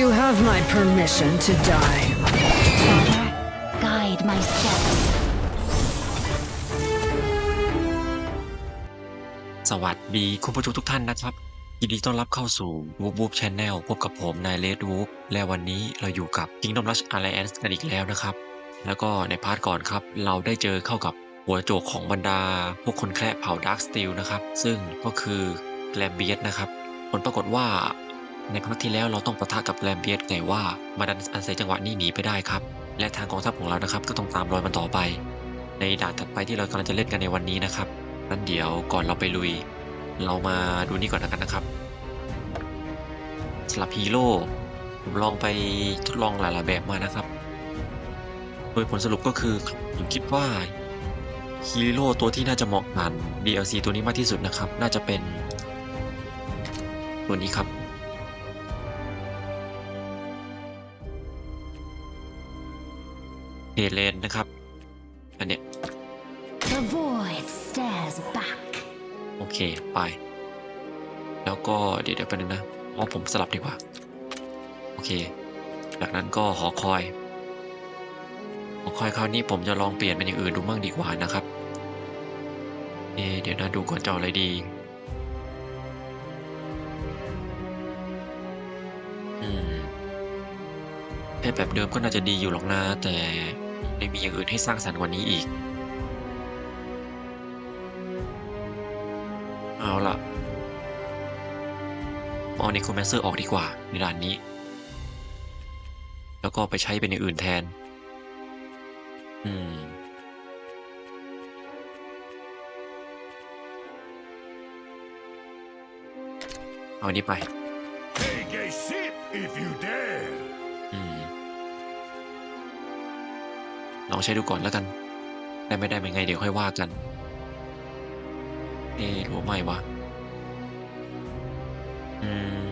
You have my permission to die. Father, guide my steps. สวัสดีคุณผู้ชมทุกท่านนะครับ ยินดีต้อนรับเข้าสู่ Whoop Whoop Channel พบกับผมนายเลดวูฟและวันนี้เราอยู่กับ Kingdom Rush Alliance กันอีกแล้วนะครับ แล้วก็ในพาร์ทก่อนครับ เราได้เจอเข้ากับหัวโจกของบรรดา พวกคนแคระเผ่า Dark Steel นะครับ ซึ่งก็คือแกลมเบียสนะครับ ผลปรากฏว่า ในพาร์ทที่แล้วเราต้องปะทะกับแกลมเบียสแต่ว่ามาดันอาศัยจังหวะนี้หนีไปได้ครับ และทางกองทัพของเรานะครับก็ต้องตามรอยมันต่อไป ในด่านถัดไปที่เรากำลังจะเล่นกันในวันนี้นะครับนั้นเดี๋ยวก่อนเราไปลุย เรามาดูนี่ก่อนกันนะครับสลับฮีโร่ผมลองไปทดลองหลายๆแบบมานะครับ โดยผลสรุปก็คือผมคิดว่าฮีโร่ตัวที่น่าจะเหมาะกับ DLC ตัวนี้มากที่สุดนะครับ น่าจะเป็นตัวนี้ครับ เฮเลนนะครับ อันเนี้ย The void stares back. โอเค ไป แล้วก็เดี๋ยวเดี๋ยวแป๊บนึงนะอ๋อผมสลับดีกว่า โอเค จากนั้นก็หอคอย หอคอยคราวนี้ผมจะลองเปลี่ยนเป็นอย่างอื่นดูมั่งดีกว่านะครับเอะเดี๋ยวนะดูก่อนจะเอาอะไรดี อืมแค่แบบเดิมก็น่าจะดีอยู่หรอกนะแต่ ไม่มีอย่างอื่นให้สร้างสรรค์กว่านี้อีก เอาล่ะเอาเนโครแมนเซอร์ออกดีกว่าในด่านนี้ แล้วก็ไปใช้เป็นอย่างอื่นแทน อืมเอาอันนี้ไป Take a sip if you dare. ใช้ดูก่อนแล้วกัน ได้ไม่ได้เป็นไงเดี๋ยวค่อยว่ากันเอ๊หรือว่าไม่วะอืม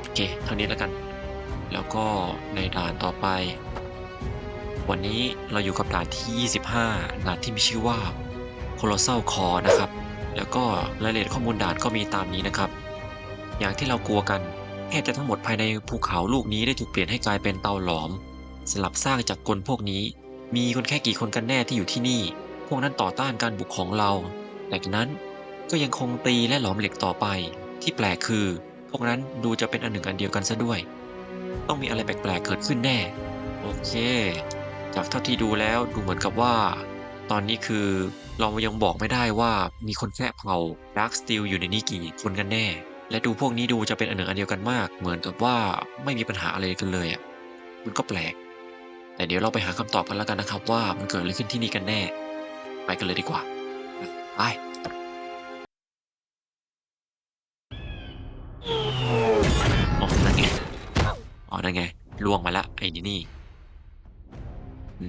โอเค เท่านี้แล้วกัน แล้วก็ในด่านต่อไป วันนี้เราอยู่กับด่านที่ 25 ด่านที่มีชื่อว่า Colossal Core นะครับ แล้วก็รายละเอียดข้อมูลด่านก็มีตามนี้นะครับ อย่างที่เรากลัวกันแทบจะทั้งหมดภายในภูเขาลูกนี้ได้ถูกเปลี่ยนให้กลายเป็นเตาหลอม สลับสร้างจากกลพวกนี้ มีคนแค่กี่คนกันแน่ที่อยู่ที่นี่ พวกนั้นต่อต้านการบุกของเราแต่นั้นก็ยังคงตีและหลอมเหล็กต่อไป ที่แปลกคือ พวกนั้นดูจะเป็นอันหนึ่งอันเดียวกันซะด้วย ต้องมีอะไรแปลกๆเกิดขึ้นแน่ โอเค จากเท่าที่ดูแล้วดูเหมือนกับว่า ตอนนี้คือเรายังบอกไม่ได้ว่ามีคนแค่เผ่า Dark Steel อยู่ในนี้กี่คนกันแน่ และดูพวกนี้ดูจะเป็นอันหนึ่งอันเดียวกันมาก เหมือนกับว่าไม่มีปัญหาอะไรกันเลยอะมันก็แปลก แต่เดี๋ยวเราไปหาคำตอบกันแล้วกันนะครับ ว่ามันเกิดอะไรขึ้นที่นี่กันแน่ ไปกันเลยดีกว่าไปอ๋อนั่นไงอ๋อนั่นไงล่วงมาละไอ้นี่นี่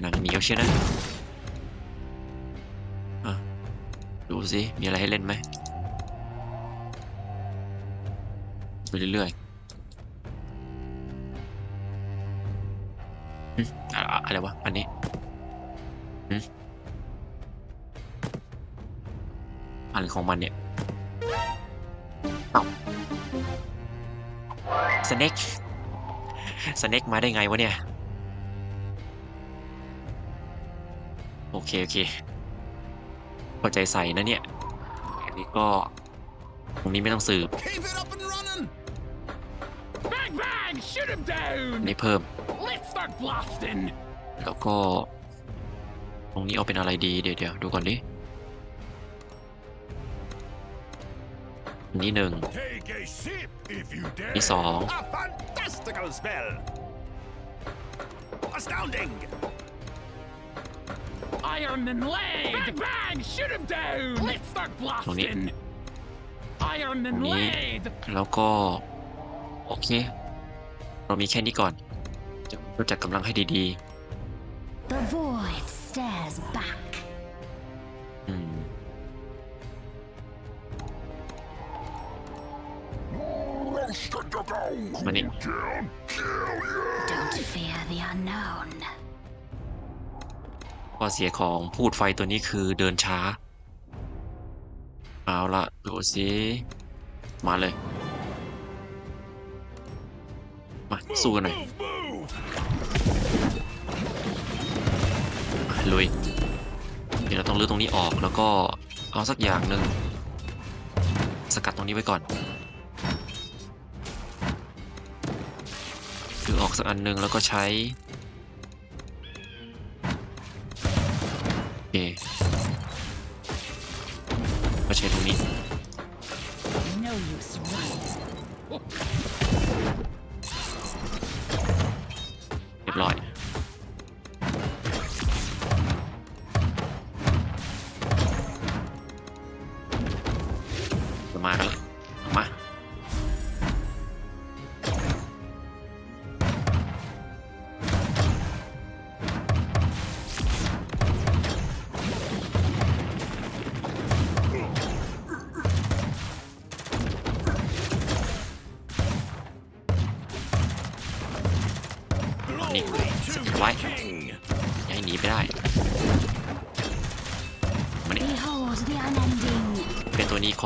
หนังเหนียวเชียวนะอะดูสิมีอะไรให้เล่นไหม ไปเรื่อยๆอะอะอะไรวะ อันนี้อะไรของมันเนี่ยเอ้าสเน็กสเน็กมาได้ไงวะเนี่ย โอเค โอเคเข้าใจใส่นะเนี่ย อันนี้ก็ ตรงนี้ไม่ต้องสืบ นนี้เพิ่ม Let's start blasting! แล้วก็ ตรงนี้เอาเป็นอะไรดีเดี๋ยวเดี๋ยวดูก่อนดิอันนี้หนึ่ง Take a sip if you dare. นี่สอง A fantastical spell. Astounding. Iron and lead! Bang bang! Shoot him down! Let's start blasting! Iron and Tony. lead! แล้วก็ โอเค เรามีแค่นี้ก่อนจะรู้จัดกำลังให้ดี The void stares back. ๆอืมมานี่ Don't fear the unknown. ข้อเสียของพูดไฟตัวนี้คือเดินช้า เอาละดูสิ มาเลย มาสู้กันหน่อย Move, move! มาลุยเดี๋ยวเราต้องลื้อตรงนี้ออกแล้วก็เอาสักอย่างหนึ่งสกัดตรงนี้ไว้ก่อนลื้อออกสักอันหนึ่งแล้วก็ใช้โอเค จ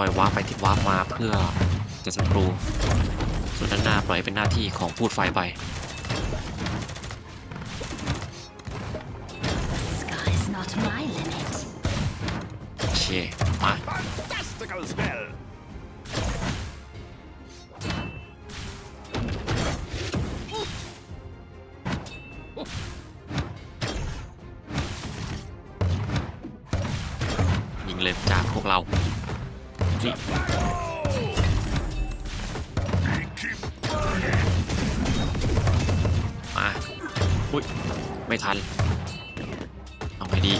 อยวาร์ปไปที่วาร์ปมาเพื่อจะศัตรูส่วนด้านหน้าปล่อยเป็นหน้าที่ของพูดไฟไป The sky's not my limit. โอเคมา เอาไงดี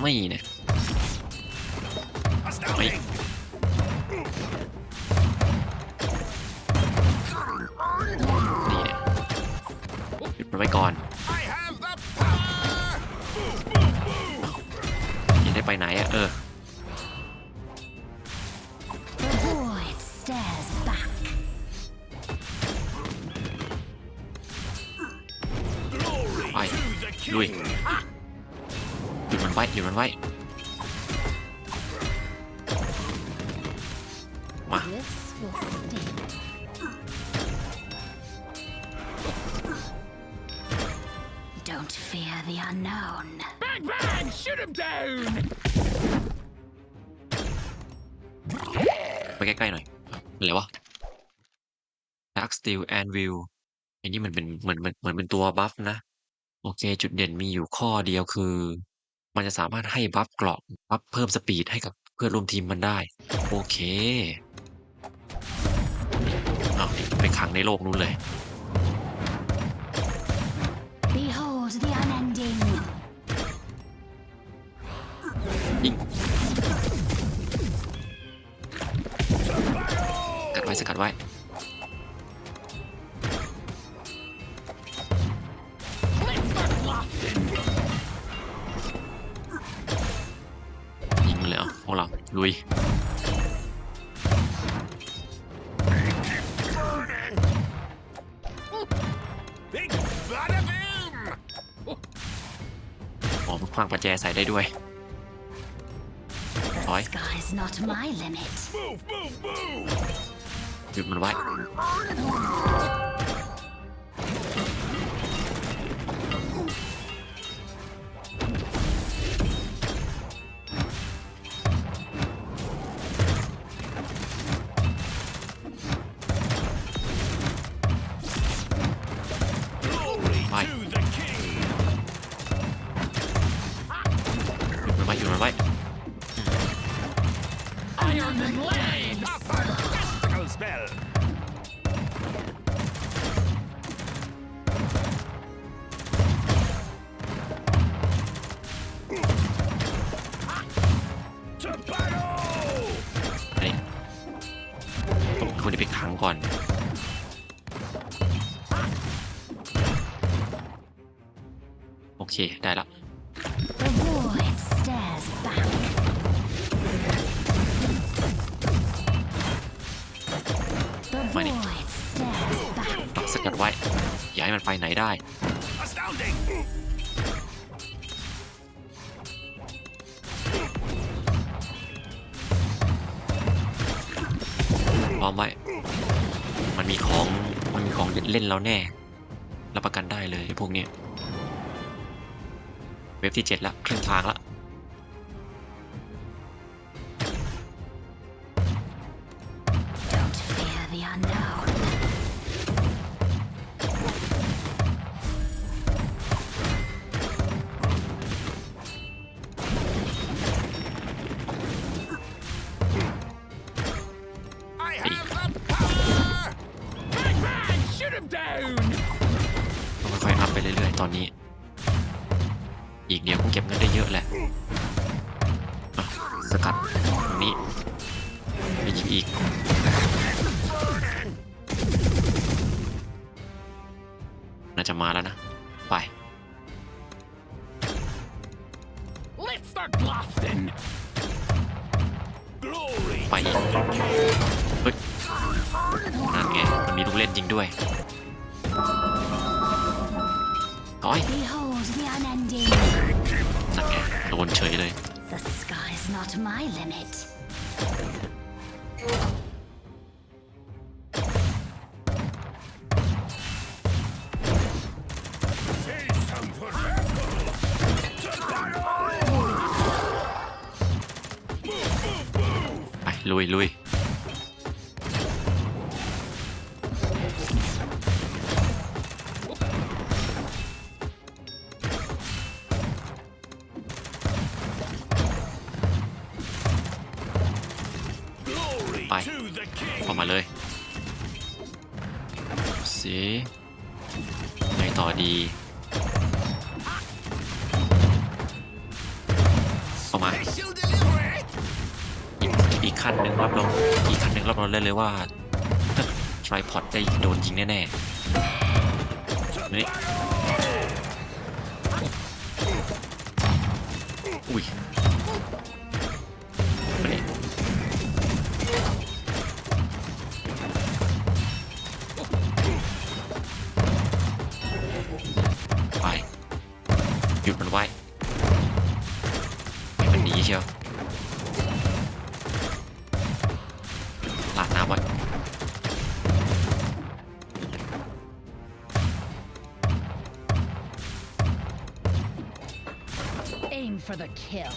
ไม่เนี่ย Astounding! นี่เนี่ยหยุดมันไว้ก่อน I have the power! Move, move, move! ยิงได้ไปไหนอะเออ มันไว้หยุดมันไว้ มา This will sting. Don't fear the unknown. Bang, bang! Shoot him down! ไปใกล้ๆหน่อยอะไรวะ Dark Steel Anvil อันนี้มันเป็นเหมือนเหมือนเหมือนเป็นตัวบัฟนะ โอเค จุดเด่นมีอยู่ข้อเดียวคือ มันจะสามารถให้บัฟเกราะบัฟเพิ่มสปีดให้กับเพื่อนร่วมทีมมันได้ โอเคเอานี่ไปขังในโลกนู้นเลย Behold the unending. ยิงกัดไว้สกัดไว้ ลุย Big bada boom! อ๋อมันคว้างประแจใส่ได้ด้วย The Oi. sky's not my limit. Move, move, move! หยุดมันไว้ คนที่ไปขังก่อน โอเค ได้ละ The void stares back. The Funny. void stares back. สกัดไว้ อย่าให้มันไปไหนได้ อมไว้ มันมีของ มันมีของเล่นเราแน่ รับประกันได้เลยพวกนี้ เว็บที่เจ็ดละครึ่งทางแล้ว อีกน่าจะมาแล้วนะ ไป Let's start blasting! Glory ไปอีกเฮ้ยนั่นไง มันมีลูกเล่นจริงด้วยต่อย Behold the unending. นั่นไงโดนเฉยเลย The sky's not my limit. ไป เลยว่าทริพอดได้โดนยิงแน่ๆนี่อุ้ย Aim for the kill.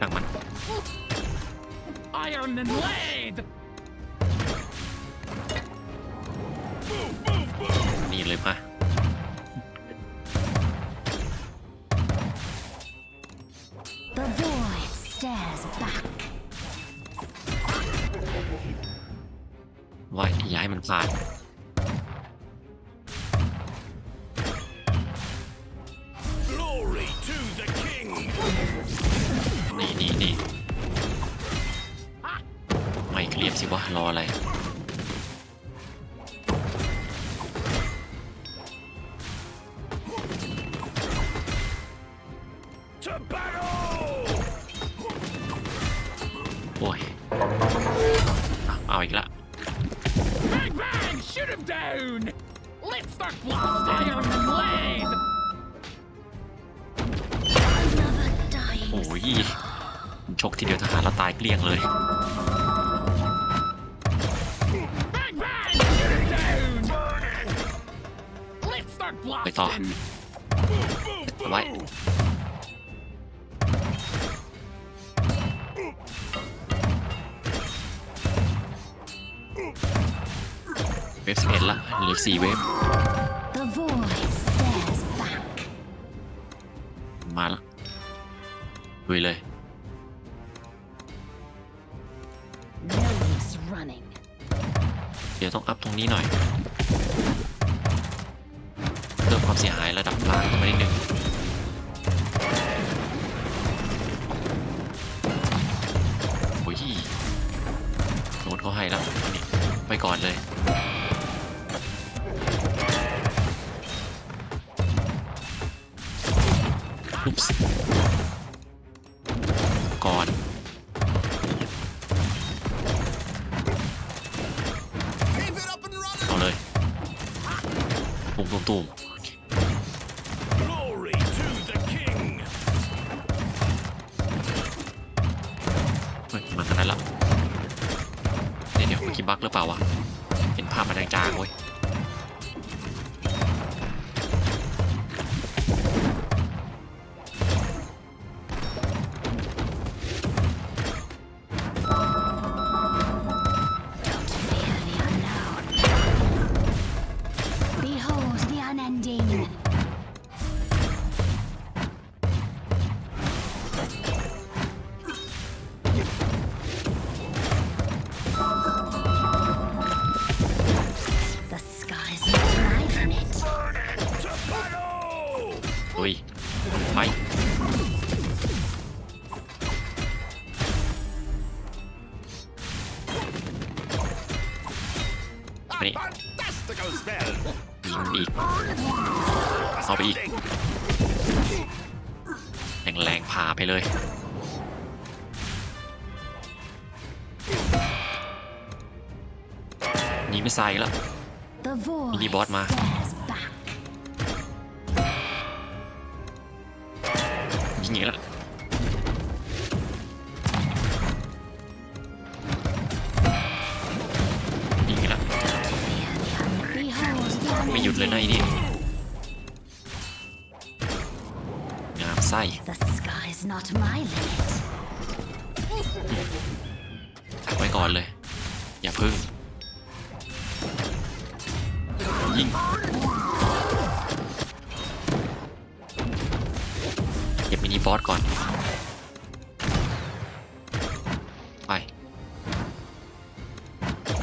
ตั้งมัน Iron and lead! นี่เลยมา วะรออะไร ไปต่อ blasting! เอาไว้เวฟสิบเอ็ดละเหลือสี่เวฟ The void stares back. มาละลุยเลย No use running. เดี๋ยวต้องอัพตรงนี้หน่อยเพิ่ม ความเสียหายระดับล่างขึ้นมานิดนึงโอ้ยโดนเขาให้แล้วนี่ไปก่อนเลย นี่ยิงอีกเอาไปอีกแรงแรงผ่าไปเลยนี่ไม่ใส่แล้วมีบอสมายิงอีกแล้ว ส้ The sky's not my limit. ตักไว้ก่อนเลย อย่าพึ่ง ยิงเก็บมินิบอสก่อน ไป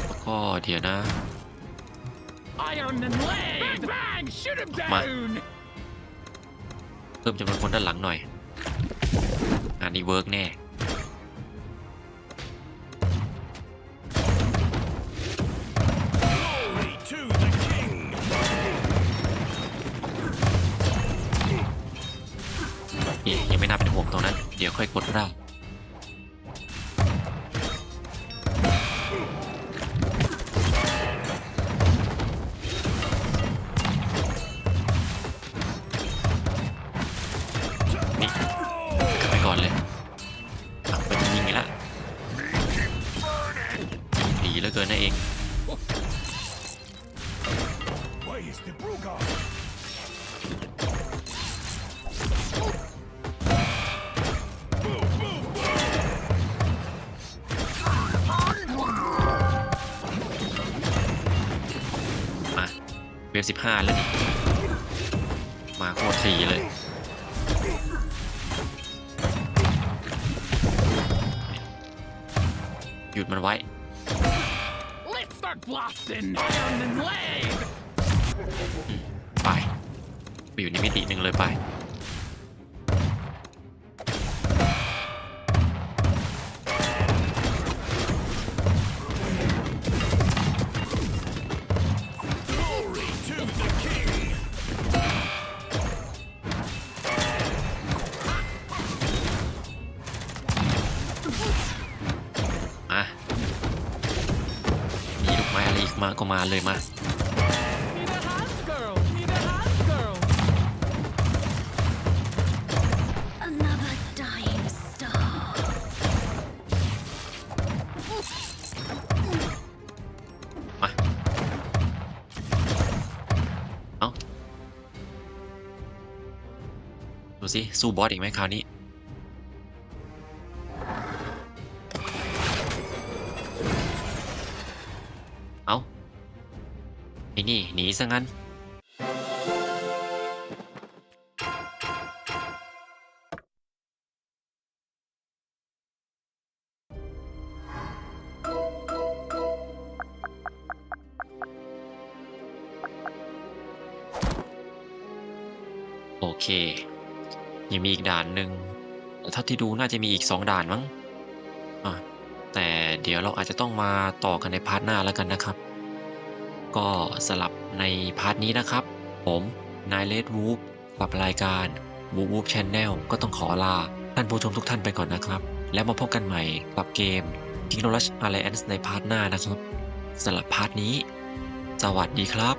แล้วก็เดี๋ยวนะ Iron and เพิ่มจำนวนคนด้านหลังหน่อย อันนี้เวิร์กแน่ ยังไม่น่าเป็นห่วงตรงนั้น เดี๋ยวค่อยกดก็ได้ เวฟสิบห้าแล้วนี่มาโคตรถี่เลยหยุดมันไว้ Let's start blasting! Iron and leg! ไปไปอยู่ในมิติหนึ่งเลยไป กมาก็มาเลยมา Need a hand, girl! Need a hand, girl! Another dying star. มาเอาดูสิสู้บอสอีกไหมคราวนี้ ไอ้นี่หนีซะงั้น โอเค ยังมีอีกด่านหนึ่งแต่เท่าที่ดูน่าจะมีอีก 2 ด่านมั้ง อะ แต่เดี๋ยวเราอาจจะต้องมาต่อกันในพาร์ทหน้าแล้วกันนะครับ ก็สลับในพาร์ทนี้นะครับ ผมนายเลดวูฟกับรายการวูวูฟชนแนลก็ต้องขอลา ท่านผู้ชมทุกท่านไปก่อนนะครับ แล้วมาพบกันใหม่กับเกม t e c h n o l o g y Alliance ในพาร์ทหน้านะครับสำหรับพาร์ทนี้ สวัสดีครับ